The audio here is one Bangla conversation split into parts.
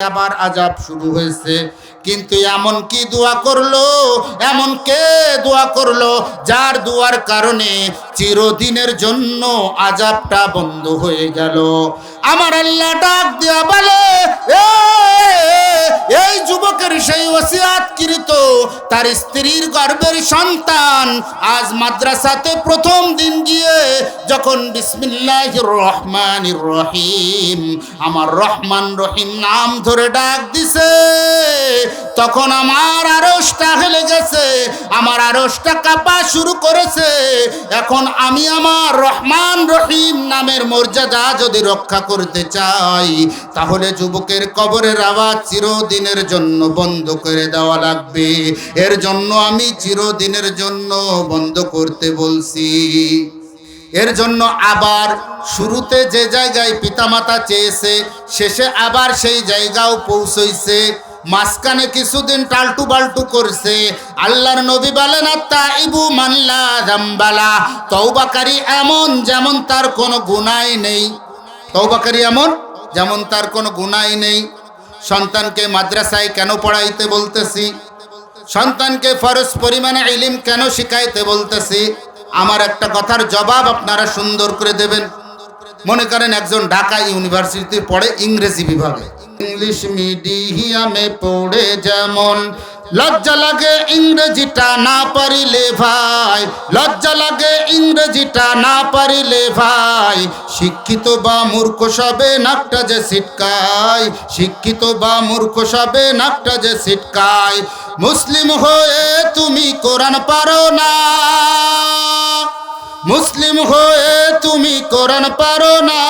আবার আজাব শুরু হয়েছে। কিন্তু এমন কি দোয়া করল? এমন কে দোয়া করল? যার দোয়ার কারণে চিরদিনের জন্য আজাবটা বন্ধ হয়ে গেল। আমার আল্লাহ ডাক দেয়া বলে "এ, এই যুবকের সেই ওসিয়াতকৃত তার স্ত্রীর গর্ভের সন্তান আজ মাদ্রাসাতে প্রথম দিন গিয়ে যখন বিসমিল্লাহির রহমান রহিম আমার রহমান রহিম নাম ধরে ডাক দিছে। তখন আমার আরসটা হেলে গেছে আমার আরসটা কাঁপা শুরু করেছে। এখন আমি আমার রহমান রহিম নামের মর্যাদা যদি রক্ষা করতে চাই, তাহলে যুবকের কবরের আওয়াজ চিরদিনের জন্য বন্ধ করে দেওয়া লাগবে। এর জন্য আমি চিরদিনের জন্য বন্ধ করতে বলছি। এর জন্য আবার শুরুতে যে জায়গায় পিতামাতা চেয়েছে, শেষে আবার সেই জায়গাও পৌঁছইছে। মাঝখানে কিছুদিন টালটু বাল্টু করছে। আল্লাহর নবী বলেন আত্মা ইবু মাল্লা জাম্বালা। তৌবাকারী এমন, যেমন তার কোনো গুনাই নেই। তৌবাকারী এমন? যেমন তার কোনো গুনাই নেই। সন্তানকে মাদ্রাসায় কেন পড়াইতে বলতেছি? সন্তানকে ফরজ পরিমাণে ইলিম কেন শিখাইতে বলতেছি? আমার একটা কথার জবাব আপনারা সুন্দর করে দেবেন। মনে করেন একজন ঢাকা ইউনিভার্সিটিতে পড়ে ইংরেজি বিভাগে। ইংলিশ মিডিয়ামে পড়ে যেমন লজ্জা লাগে ইংরেজিটা না পারিলে ভাই। লজ্জা লাগে ইংরেজিটা না পারিলে ভাই। শিক্ষিত বা মূর্খ সবে নাকটা যে সিটকায় শিক্ষিত বা মূর্খ সবে নাকটা যে সিটকায় মুসলিম হয়ে তুমি কোরআন পারো না। মুসলিম হয়ে তুমি কোরআন পারো না,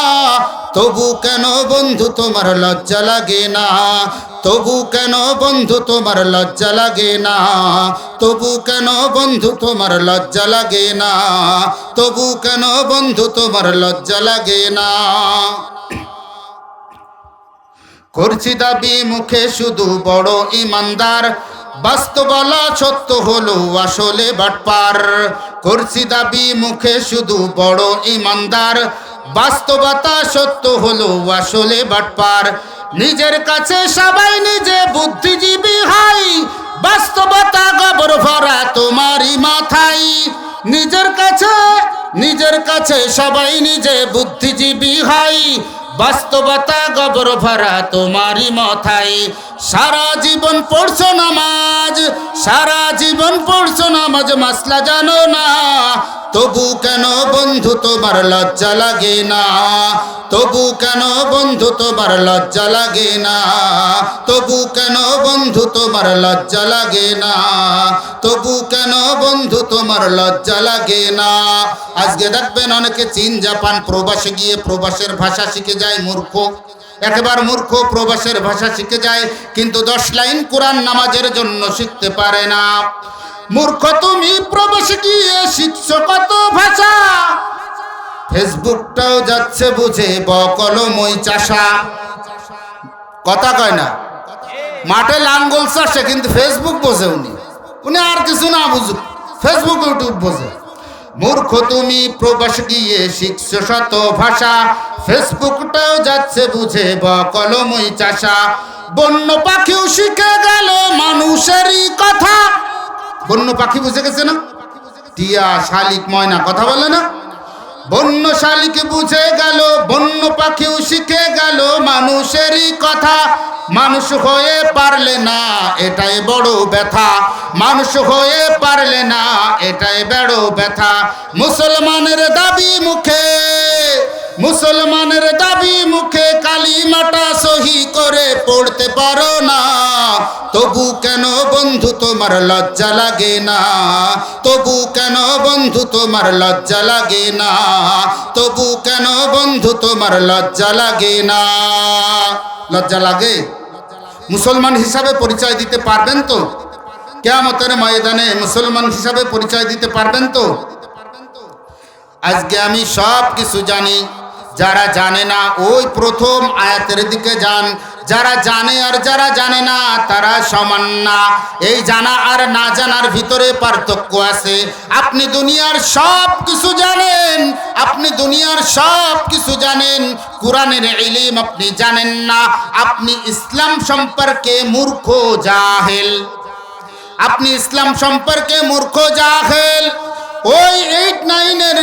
তবু কেন বন্ধু তোমার লজ্জা লাগে না? তবু কেন বন্ধু তোমার লজ্জা লাগে না? তবু কেন বন্ধু তোমার লজ্জা লাগে না? তবু কেন বন্ধু তোমার লজ্জা লাগে না? করছি দাবি মুখে শুধু বড় ইমানদার বাস্তবলা সত্য হলো আসলে বাটপার। করছি দাবি মুখে শুধু বড় ইমানদার। বাস্তবতা সত্য হলো আসলে বাটপার। নিজের কাছে সবাই নিজে বুদ্ধিজীবী হাই। বাস্তবতা গবর ভরা তোমারই মাথায়। নিজের কাছে নিজের কাছে সবাই নিজে বুদ্ধিজীবী হয় বাস্তবতা গবর ভরা তোমারই মাথায়। সারা জীবন পড়ছো নামাজ, সারা জীবন পড়ছো নামাজ, মাসলা জানো না। তবু কেন বন্ধু তোমার লজ্জা লাগে না? তবু কেন বন্ধু তোমার লজ্জা লাগে না? তবু কেন বন্ধু তোমার লজ্জা লাগে না? তবু কেন বন্ধু তোমার লজ্জা লাগে না? আজকে দেখবেন অনেকে চীন, জাপান, প্রবাসে গিয়ে প্রবাসের ভাষা শিখে যায়। মূর্খ। একেবারে মূর্খ প্রবাসের ভাষা শিখে যায়, কিন্তু দশ লাইন কোরআন নামাজের জন্য শিখতে পারে না। মূর্খ তুমি প্রবাসে গিয়ে শিখছো কত ভাষা। ফেসবুকটাও যাচ্ছে বুঝে বকলময় চাষা। কথা কয় না? মাঠে লাঙ্গল চাষে, কিন্তু ফেসবুক বোঝে উনি। উনি আর কিছু না বুঝুক, ফেসবুক, ইউটিউব বোঝে। মূর্খ তুমি প্রবাস গিয়ে শিখছো শত ভাষা। ফেসবুকটাও যাচ্ছে বুঝে বকলময় চাষা। বন্য পাখিও শিখে গেল মানুষেরই কথা। বন্য পাখি বুঝে গেছে না? টিয়া শালিক ময়না কথা বলে না? বন্য শালিক বুঝে গেল, বন্য পাখিও শিখে গেল মানুষেরই কথা। মানুষ হয়ে পারলে না, এটাই বড় ব্যথা। মানুষ হয়ে পারলে না, এটাই বড় ব্যথা। মুসলমানের দাবি মুখে। মুসলমানের দাবি মুখে কালিমাটা সহি করে পড়তে পারো না। তবু কেন বন্ধু তোমার লজ্জা লাগে না? তবু কেন বন্ধু তোমার লজ্জা লাগে না? তবু কেন বন্ধু তোমার লজ্জা লাগে না? লজ্জা লাগে? মুসলমান হিসাবে পরিচয় দিতে পারবেন তো? কেয়ামতের ময়দানে মুসলমান হিসাবে পরিচয় দিতে পারবেন তো? আজকে আমি সব কিছু জানি। যারা জানে না, ওই প্রথম আয়াতের দিকে যান। যারা জানে আর যারা জানে না, তারা সমান না। এই জানা আর না জানার ভিতরে পার্থক্য আছে। আপনি দুনিয়ার সব কিছু জানেন, আপনি দুনিয়ার সব কিছু জানেন। কোরআনের ইলিম আপনি জানেন না। আপনি ইসলাম সম্পর্কে মূর্খ জাহেল। আপনি ইসলাম সম্পর্কে মূর্খ জাহেল। ওই এইট নাইনের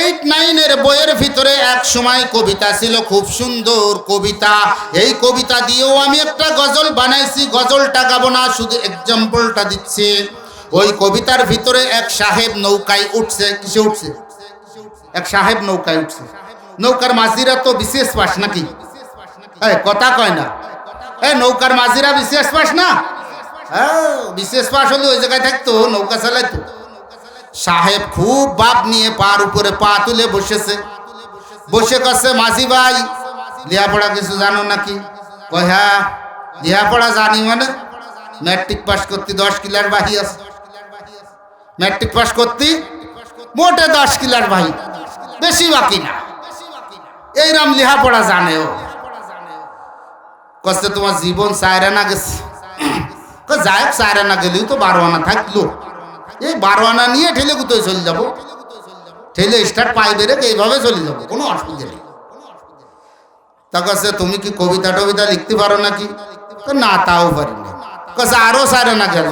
এইট নাইনের বইয়ের ভিতরে এক সময় কবিতা ছিল, খুব সুন্দর কবিতা। এই কবিতা দিয়েও আমি একটা গজল বানাইছি, গজলটা গাবো না, শুধু এক্সাম্পলটা দিচ্ছি। ওই কবিতার ভিতরে এক সাহেব নৌকায় উঠছে, কিসে উঠছে? এক সাহেব নৌকায় উঠছে। নৌকার মাঝিরা তো বিশেষ পাস নাকি? কথা কয় না। এ নৌকার মাঝিরা বিশেষ পাস না? হ্যাঁ বিশেষ পাস হলে ওই জায়গায় থাকতো, নৌকা চালাইতো। সাহেব খুব বাপ নিয়ে পার উপরে পা তুলে বসেছে। বসে কাছে মাঝি ভাই, লেখাপড়া কিছু জানো নাকি? কয় হ্যাঁ জানি মানে ম্যাট্রিক পাস করতে দশ কিলার বাহি আছে। ম্যাট্রিক পাস করতে মোটে দশ কিলার বাহি। বেশি বাকি না। এইরাম লেখাপড়া জানে ও। কষ্ট তোমার জীবন সায়রা না গেছে? যাই সায়রা না গেলেও তো বারো আনা থাকল। এই বারো আনা নিয়ে ঠেলে কোথায় চলে যাব। ঠেলে স্টার্ট পাই বেড়ে এইভাবে চলে যাব, কোনো অসুবিধা নেই। তা কাছে তুমি কি কবিতা টবিতা লিখতে পারো নাকি? না, তাও পারি না। কাছে আরও সারে না গেল।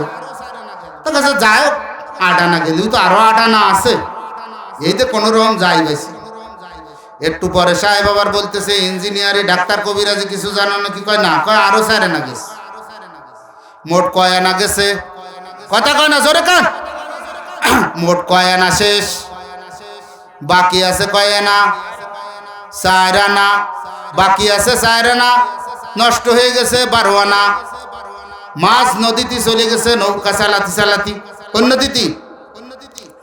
তা কাছে যাই আট আনা গেলেও তো আরও আট আনা আছে। এই তো কোনো রকম যাই বেশি। একটু পরে সাহেব আবার বলতেছে, ইঞ্জিনিয়ারে, ডাক্তার, কবিরাজি কিছু জানো নাকি? কয়, না, কয়, আরও সারে না গেছে। মোট কয় আনা গেছে? কথা কয় না, জোরে কান মোট কয় আনা শেষ? বাকি আছে কয় আনা? চার আনা। বাকি আছে চার আনা। নষ্ট হয়ে গেছে বারো আনা। মাছ নদীতে চলে গেছে নৌকা চালাতি চালাতি। কোন নদীতে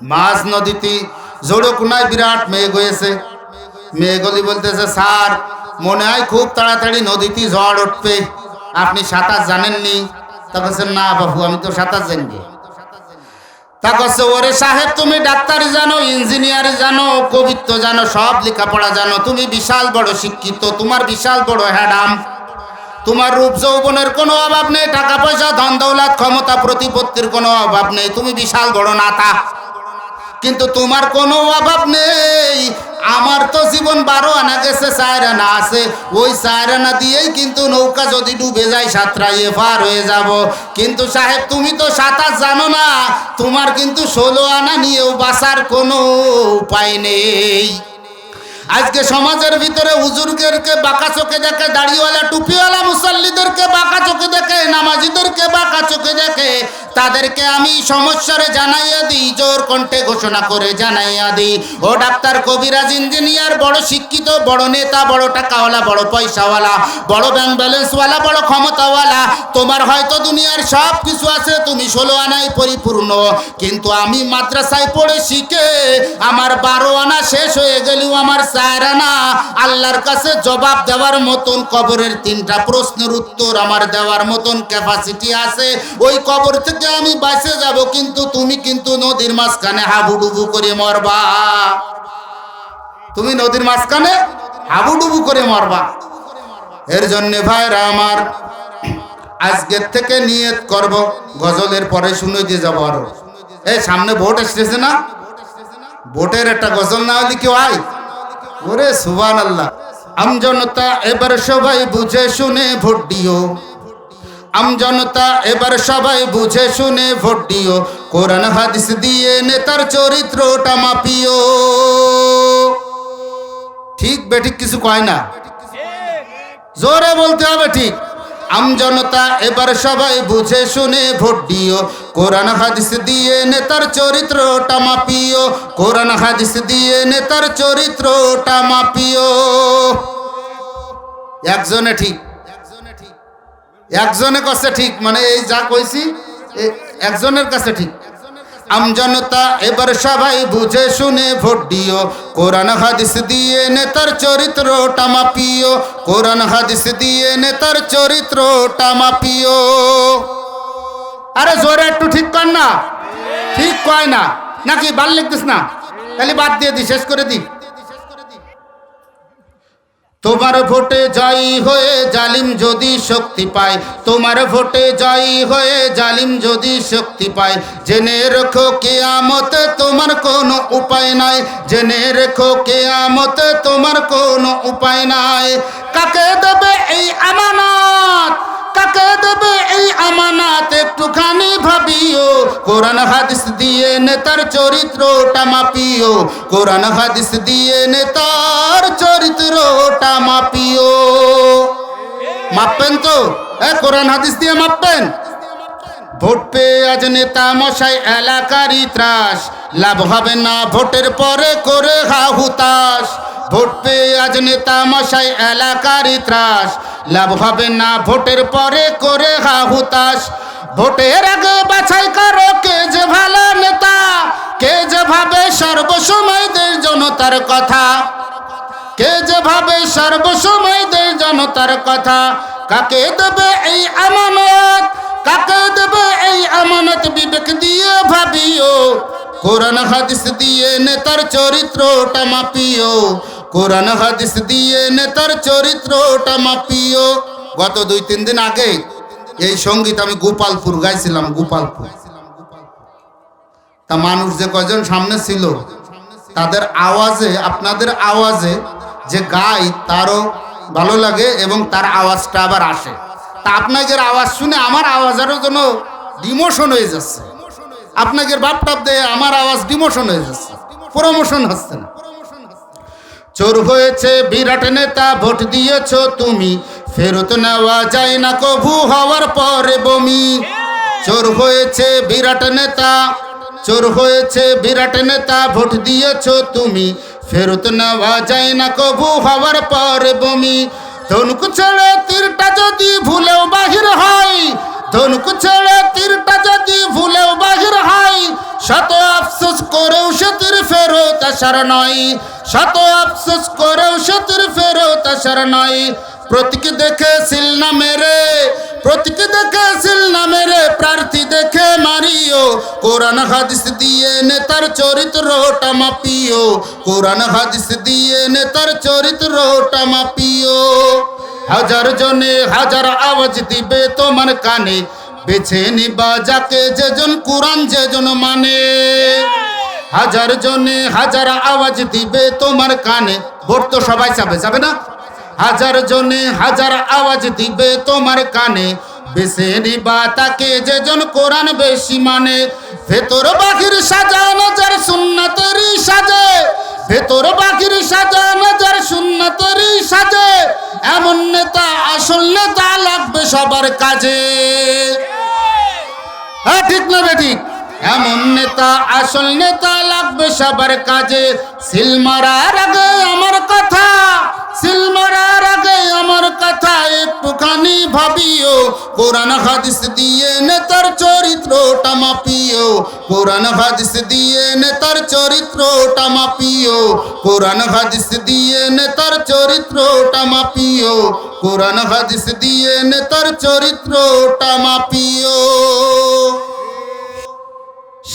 মাছ নদীতে জোড়ো কোনায় বিরাট মেঘ হয়েছে। মেঘলি বলতেছে, স্যার, মনে হয় খুব তাড়াতাড়ি নদীতে ঝড় উঠবে। আপনি সাঁতার জানেননি? তা বলছে, না বাবু আমি তো সাঁতার জানি তা করছে ওরে সাহেব, তুমি ডাক্তার জানো, ইঞ্জিনিয়ার জানো, কবিত্ব জানো, সব লেখাপড়া জানো, তুমি বিশাল বড় শিক্ষিত, তোমার বিশাল বড় হ্যাডাম। তোমার রূপ যৌবনের কোনো অভাব নেই, টাকা পয়সা, ধন দৌলাত, ক্ষমতা প্রতিপত্তির কোনো অভাব নেই, তুমি বিশাল বড় নাতা। কিন্তু তোমার কোনো অভাব নেই আমার তো জীবন বারো আনা গেছে, চার আনা আছে। ওই চার আনা দিয়েই কিন্তু নৌকা যদি ডুবে যায় সাঁতরাইয়ে পার হয়ে যাব। কিন্তু সাহেব, তুমি তো সাঁতার জানো না, তোমার কিন্তু ষোলো আনা নিয়েও বাসার কোনো উপায় নেই। আজকে সমাজের ভিতরে হুজুরদেরকে বাঁকা চোখে দেখে, দাড়িওয়ালা, টুপিওয়ালা, মুসল্লিদেরকে বাঁকা চোখে দেখে, নামাজিদেরকে বাঁকা চোখে দেখে, তাদেরকে আমি সমস্যারে জানাইয়া দিই, জোর কণ্ঠে ঘোষণা করে জানাইয়া দিই। ও ডাক্তার কবিরাজ ইঞ্জিনিয়ার, বড় শিক্ষিত, বড় নেতা, বড় টাকাওয়ালা, বড় পয়সাওয়ালা, বড় ব্যাংক ব্যালেন্সওয়ালা, বড় ক্ষমতাওয়ালা, তোমার হয়তো দুনিয়ার সব কিছু আছে, তুমি ষোলো আনাই পরিপূর্ণ। কিন্তু আমি মাদ্রাসায় পড়ে শিখে, আমার বারো আনা শেষ হয়ে গেলেও আমার চার আনা আল্লাহর কাছে জবাব দেওয়ার মতন কবরের তিনটা প্রশ্নের উত্তর আমার দেওয়ার মতন ক্যাপাসিটি আছে। ওই কবর থেকে আমি বাঁচে যাব, কিন্তু তুমি কিন্তু নদীর মাঝখানে হাবুডুবু করে মরবা। তুমি নদীর মাঝখানে হাবুডুবু করে মরবা। এর জন্য ভাইরা আমার আজকের থেকে নিয়ত করব, গজলের পরে শুনে দিয়ে যাব আরও। এই সামনে ভোট এসেছে না? ভোটের একটা গজল না হলে কেউ আয়? ওরে সুবান আল্লাহ আমজনতা এবার সবাই বুঝে শুনে ভোট দিও। আমজনতা এবার সবাই বুঝে শুনে ভোট দিও। কোরআন হাদিস দিয়ে নেতার চরিত্রটা মাপিও। ঠিক বেঠিক কিছু কয় না? জোরে বলতে হবে ঠিক। আমজনতা, এবার সবাই বুঝে শুনে ভোট দিও। কোরআন হাদিস দিয়ে নেতার চরিত্রটা মাপিও। কোরআন হাদিস দিয়ে নেতার চরিত্রটা মাপিও। একজনে ঠিক, একজনে কাছে ঠিক মানে এই যা কইছি একজনের কাছে ঠিক। আমজনতা এবার সবাই বুঝে শুনে ভোট দিও। কোরআন হাদিস দিয়ে নেতার চরিত্রটা মাপিও। কোরআন হাদিস দিয়ে নেতার চরিত্রটা মাপিও। আরে জোরে একটু ঠিক কর না। ঠিক কয় না। নাকি বাল লিখতিস না? তাহলে বাদ দিয়ে দি, শেষ করে দি। তোমার ভোটে জয়ী হয়ে জালিম যদি শক্তি পায়, তোমার ভোটে জয়ী হয়ে জালিম যদি শক্তি পায়, জেনে রেখো কেয়ামতে তোমার কোনো উপায় নাই, জেনে রেখো কেয়ামতে তোমার কোনো উপায় নাই। কাকে দেবে এই আমানত? কাকে দেবে এই আমানাত একটুখানি ভাবিও। কোরআন হাদিস দিয়ে নেতার চরিত্রটা মাপিও। কোরআন হাদিস দিয়ে নেতার চরিত্রটা মাপিও। মাপবেন তো? এ, কোরআন হাদিস দিয়ে মাপবেন? ভোট পেয়ে আজ নেতা মশাই এলাকারই ত্রাস। লাভ হবে না ভোটের পরে করে হা হুতাশ ভোট পেয়ে আজ নেতা মশাই এলাকারই ত্রাস। লাভ হবে না ভোটের পরে করে হা হুতাশ ভোটের আগে বাছাই করো কে যে ভালো নেতা, কে যে ভাবে সর্বসময় দেশ জনতার কথা। কে যে ভাবে সর্বসময় দেশ জনতার কথা। কাকে দেবে এই আমানত, কাকে দেবে এই আমানত বিবেক দিয়ে ভাবিও। কোরআন হাদিস দিয়ে নেতার চরিত্রটা মাপিও। কোরআন হাদিস দিয়ে নেতার চরিত্রটা মাপিও। গত দুই, তিন দিন আগে এই সংগীত আমি গোপালপুর গাইছিলাম, গোপালপুর। তা মানুষ যে কয়জন সামনে ছিল, তাদের আওয়াজে, আপনাদের আওয়াজে যে গাই, তারও ভালো লাগে এবং তার আওয়াজটা আবার আসে। তা আপনাদের আওয়াজ শুনে আমার আওয়াজেরও যেন ডিমোশন হয়ে যাচ্ছে। আপনাদের বাপ টাপ দিয়ে আমার আওয়াজ ডিমোশন হয়ে যাচ্ছে। প্রমোশন হচ্ছে না। চোর হয়েছে বিরাট নেতা, ভোট দিয়েছ তুমি। ফেরত নেওয়া যায় না কভু হওয়ার পরে বমি। চোর হয়েছে বিরাট নেতা, চোর হয়েছে বিরাট নেতা, ভোট দিয়েছ তুমি। ফেরত নেওয়া যায় না কভু হওয়ার পরে বমি। ধনুক ছেড়ে তীরটা যদি ভুলেও বাহির হয় ধনুক ছেড়ে তীরটা যদি ভুলেও বাহির হয়, শত আফসোস করেও সে তীর ফেরত আসার নয়। শত আফসোস করেও সে তীর ফেরত আসার নয়। প্রতীক দেখে সিল না মেরে, প্রতীক দেখে সিল না মেরে, প্রার্থী দেখে মারিও। কোরআন হাদিস দিয়ে নেতার চরিত্রটা মাপিও। কোরআন হাদিস দিয়ে নেতার চরিত্রটা মাপিও। হাজার জনে হাজার আওয়াজ দিবে তোমার কানে। বেছে নিবা যাকে যেজন, কোরআন যেজন মানে। হাজার জনে হাজার আওয়াজ দিবে তোমার কানে। ভোট তো সবাই যাবে যাবে না? হাজার জনে হাজার আওয়াজ দিবে তোমার কানে। বেছে নিবা তাকে যেজন, কোরআন বেশি মানে। ভেতর বাহির সাজানো যার সুন্নাতেরই সাজে। ভেতর বাহির সাজানো যার সুন্নাতেরই সাজে। এমন নেতা, আসল নেতা লাগবে সবার কাজে। হ্যাঁ ঠিক না বেঠিক এমন নেতা, আসল নেতা লাগবে সবার কাজে। সিল মারার আগে আমার কথা, সিল মারার আগে আমার কথা ভাবিও, কোরআন হাদিস দিয়ে নেতার চরিত্রটা মাপিও, কোরআন হাদিস দিয়ে নেতার চরিত্রটা মাপিও, কোরআন হাদিস দিয়ে নেতার চরিত্রটা মাপিও, কোরআন হাদিস দিয়ে নেতার চরিত্রটা মাপিও।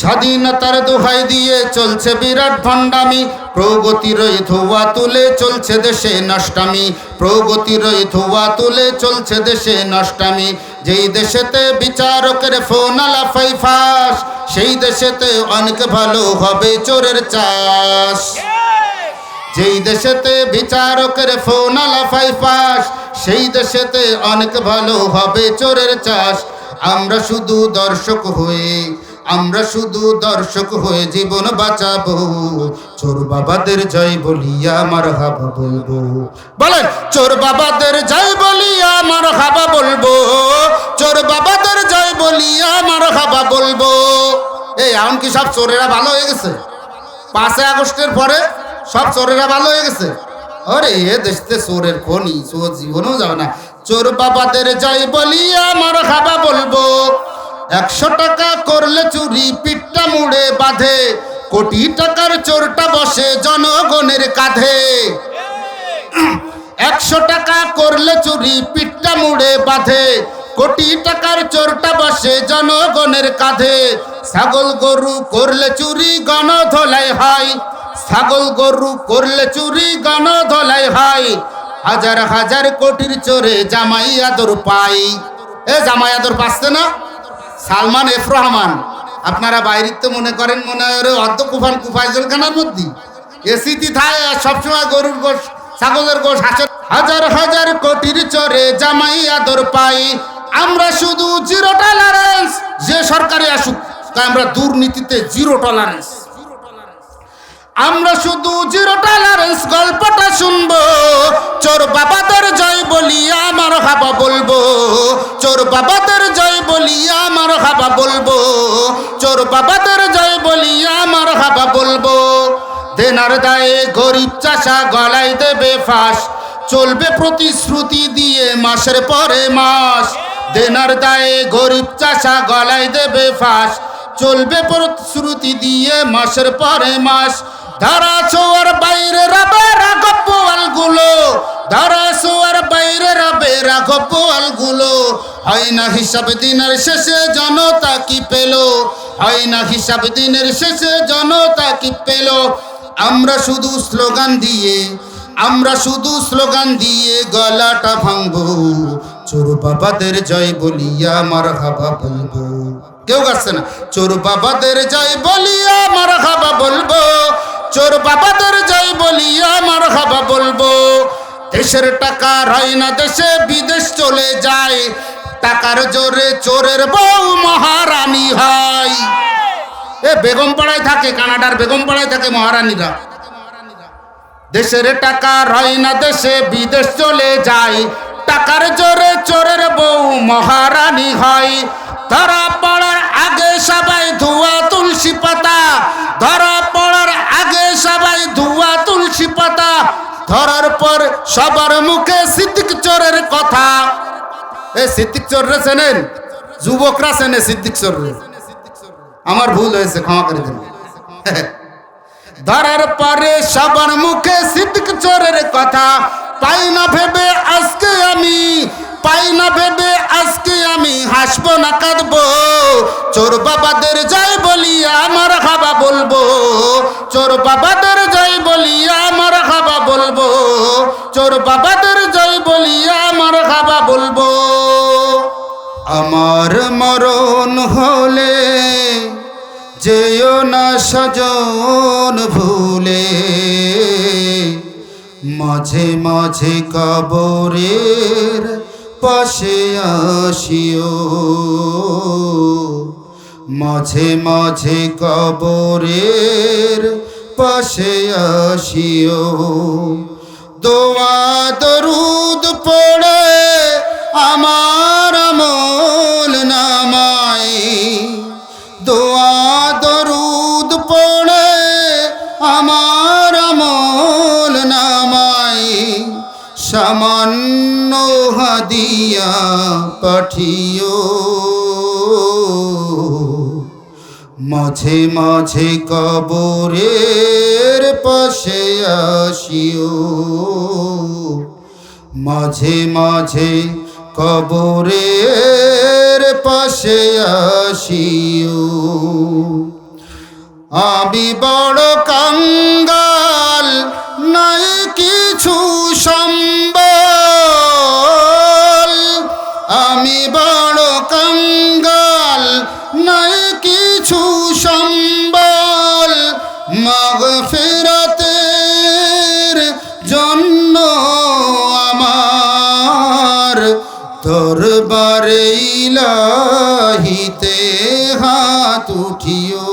স্বাধীনতার দোহাই দিয়ে চলছে বিরাট ভণ্ডামি। প্রগতির ধোয়া তুলে চলছে দেশে নষ্টামি। প্রগতির ধোয়া তুলে চলছে দেশে নষ্টামি। যেই দেশেতে বিচারকের ফোন আলাফাই ফাঁস, সেই দেশেতে অনেক ভালো হবে চোরের চাষ। যেই দেশেতে বিচারকের ফোন আলাফাই ফাঁস, সেই দেশেতে অনেক ভালো হবে চোরের চাষ। আমরা শুধু দর্শক হয়ে আমরা শুধু দর্শক হয়ে জীবন বাঁচাবো। চোর বাবাদের জয় বলিয়া আমার হাবা বলব। বলেন, চোর বাবাদের জয় বলিয়া আমার হাবা বলব। চোর বাবাদের জয় বলিয়া আমার হাবা বলব। এই, এখন কি সব চোরেরা ভালো হয়ে গেছে? পাঁচই আগস্টের পরে সব চোরেরা ভালো হয়ে গেছে? আরে, এ দেশতে চোরের খনি, চোর জীবনেও যাবে না। চোর বাবাদের জয় বলিয়া আমার খাবা বলব। একশো টাকা করলে চুরি, পিঠটা মুড়ে বাঁধে। কোটি টাকার চোরটা বসে জনগণের কাঁধে। একশো টাকা করলে চুরি, পিঠটা মুড়ে বাঁধে। কোটি টাকার চোরটা বসে জনগণের কাঁধে। ছাগল গরু করলে চুরি গণ ধলাই হয়। ছাগল গরু করলে চুরি গণ ধলাই হয়। হাজার হাজার কোটির চোরে জামাই আদর পাই। এ জামাই আদর পাচ্ছে না? সালমান এফ রহমান, আপনারা বাইরের তো মনে করেন মনে হয় অর্ধ কুফান কুফাইজল খানার মধ্যে এসিটি থায় সবসময় গরুর গোশ, ছাগলের গোশ হাঁসের। হাজার হাজার কোটির চরে জামাই আদর পাই, আমরা শুধু জিরো টলারেন্স যে সরকারে আসুক, তাই আমরা দুর্নীতিতে জিরো টলারেন্স আমরা শুধু জিরো টলারেন্স গল্পটা শুনব, চোর বাবাদের জয় বলিয়া আমার হাবা বলব, চোর বাবাদের জয় বলিয়া আমার হাবা বলব, চোর বাবাদের জয় বলিয়া আমার হাবা বলব। দেনার দায়ে গরিব চাষা গলায় দেবে ফাঁস, চলবে প্রতিশ্রুতি দিয়ে মাসের পরে মাস। দেনার দায়ে গরিব চাষা গলায় দেবে ফাঁস, চলবে প্রতিশ্রুতি দিয়ে মাসের পরে মাস। ধরা ছোয়ার বাইরে রবে রাগপালগুলো ধরা ছোয়ার বাইরে রবে রাগপালগুলো হয় না হিসাব দিনের শেষে জনতা কি পেল? হয় না হিসাব দিনের শেষে জনতা কি পেল? আমরা শুধু স্লোগান দিয়ে, আমরা শুধু স্লোগান দিয়ে গলাটা ভাঙবো। চোর বাবাদের জয় বলিয়া আমার হাবা বলব। কেউ গাচ্ছে না, চোর বাবাদের জয় বলিয়া আমার হাবা বলব। চোর বাবাদের যাই বলিয়া আমার হাবা বলব। দেশের টাকা রয় না, দেশে বিদেশ চলে যায়। টাকার জোরে চোরের বউ মহারানী হয়। এ, বেগম পাড়ায় থাকে, কানাডার বেগম পাড়ায় থাকে মহারানীরা। দেশের টাকা রয় না, দেশে বিদেশ চলে যায়। টাকার জোরে চোরের বউ মহারানী হয়। ধরা পড়ার আগে সবাই ধোয়া তুলসী পাতা, ধরা ধরার পর সবার মুখে সিদ্দিক চোরের কথা। এ সিদ্দিক চোর রে চেনেন? যুবকরা চেনে সিদ্দিক চোর আমার ভুল হয়েছে, ক্ষমা করে দেন। ধরার পরে সবার মুখে সিদ্দিক চোরের কথা। তাই না ভেবে আজকে আমি পাই না ভেবে আজকে আমি হাসবো না, কাঁদবো। চোর বাবাদের যাই বলি আমার খাবা বলব। চোর বাবাদের যাই বলি আমার খাবা বলব। চোর বাবাদের যাই বলি আমার খাবা বলব। আমার মরণ হলে যেও না সজন ভুলে। মাঝে মাঝে কবরের পাশে আসিও। মাঝে মাঝে কবরের পাশে আসিও। দোয়া দরুদ পড়ে হাদিয়া পাঠিও। মাঝে মাঝে কবরের পাশে আসিও। মাঝে মাঝে কবরের পাশে আসিও। আমি বড় কাঙ্গাল, নাই কিছু সম্বল। দরবারে ইলাহিতে হাত উঠিও।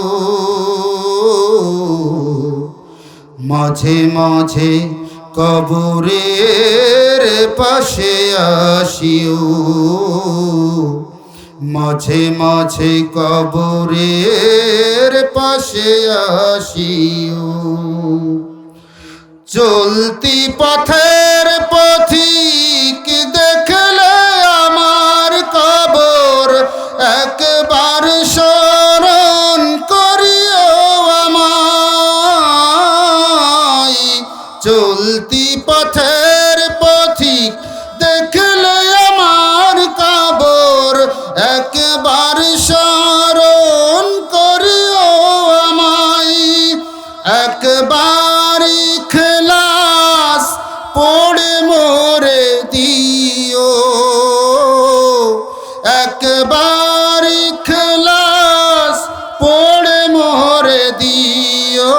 মাঝে মাঝে কবরের পাশে আসিও। মাঝে মাঝে কবরের পাশে আসিও। চলতি পথের পথিক দেখলে দেখলে আমার কাবর একবার স্মরণ করিও আমায়। একবার খেলাস পড়ে মরে দিও। একবার খেলাস পড়ে মরে দিও।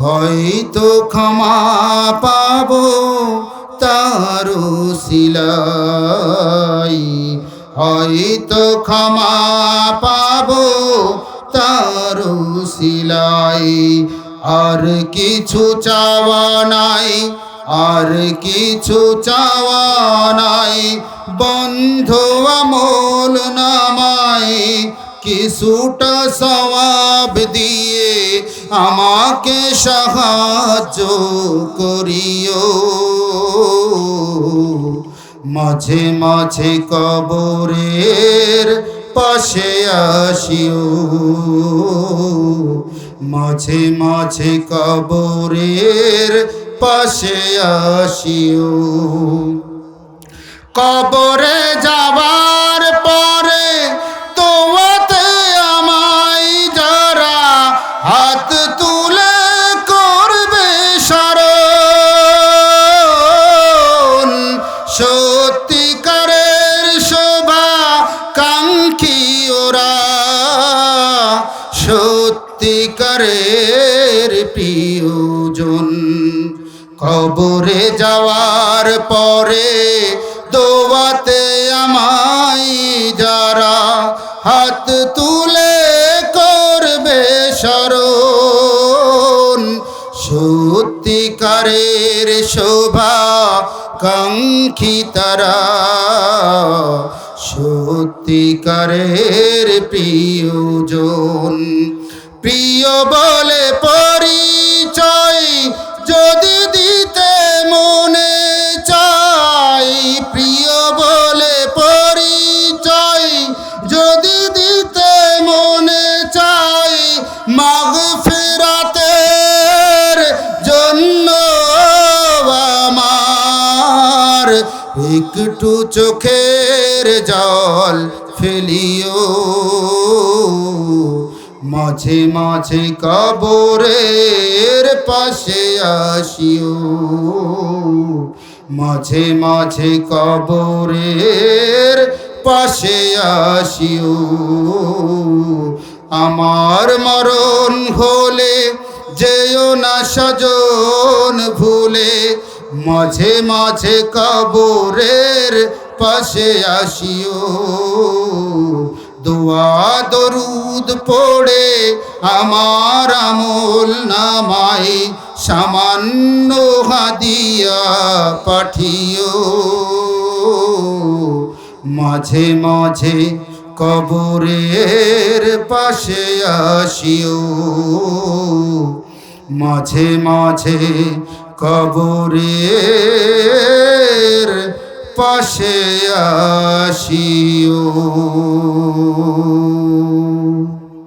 হয়তো ক্ষমা সিলাই হয়তো ক্ষমা পাবো তারু সিলাই। আর কিছু চাওয়া নাই, আর কিছু চাওয়া নাই। বন্ধ আমল নামাই কিছুটা সওয়াব দিয়ে আমাকে সাহায্য করিও। মাঝে মাঝে কবরের পাশে আসিও। মাঝে মাঝে কবরের পাশে আসিও। কবরে যাবার পরে পরে দোয়াতে আমায় যারা হাত তুলে করবে স্মরণ সত্যিকারের শোভা কাঙ্ক্ষী তারা। সত্যিকারের প্রিয়জন, প্রিয় বলে পরিচয় একটু চোখের জল ফেলিও। মাঝে মাঝে কবরের পাশে আসিও। মাঝে মাঝে কবরের পাশে আসিও। আমার মরণ হলে যেও না ভুলে মাঝে মাঝে কবরের পাশে আসিও। দোয়া দরুদ পড়ে আমার আমল নামাই সামান্য হাদিয়া পাঠিও। মাঝে মাঝে কবরের পাশে আসিও। মাঝে মাঝে কবরের পাশে আসিও।